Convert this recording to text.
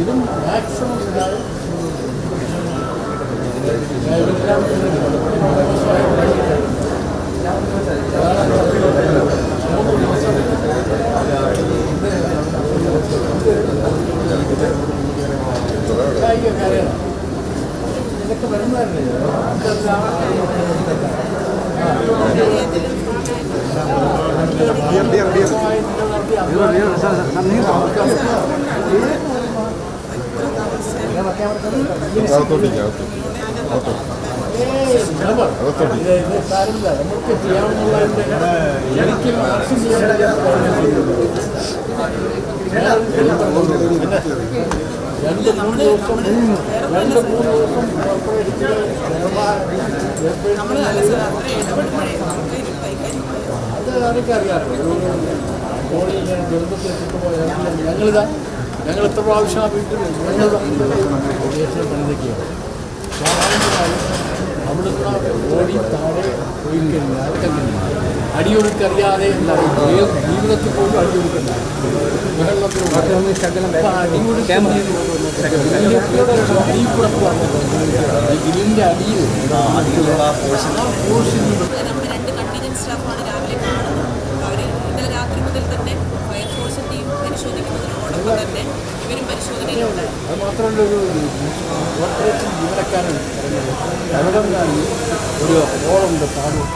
ഇതും മാക്സിമം ഇതൊക്കെ വരുന്നതല്ലേ എനിക്ക് മാക്സിമം ചെയ്യാൻ രണ്ട് മൂന്ന് അത് ദുരന്തത്തിൽ എത്തിപ്പോയാൽ ഞങ്ങളിതാ ഞങ്ങൾ എത്ര വീട്ടിൽ ഞങ്ങൾ ദേശീയ പണിതൊക്കെയാണ് സ്വാഭാവികമായും അവിടുന്ന് ഓടി താഴെ പോയി കഴിഞ്ഞാൽ അടിയൊഴുക്കറിയാതെ ജീവിതത്തിൽ പോലും അടിയൊഴുക്കണ്ട അടിയിൽ ഈ തന്നെ ഇവരും പരിശോധനയിലുണ്ട് അത് മാത്രമല്ല ഒരു കോർപ്പറേഷൻ ജീവനക്കാരാണ് അവരുടെ ഒരു ഹോളുണ്ട് പാടും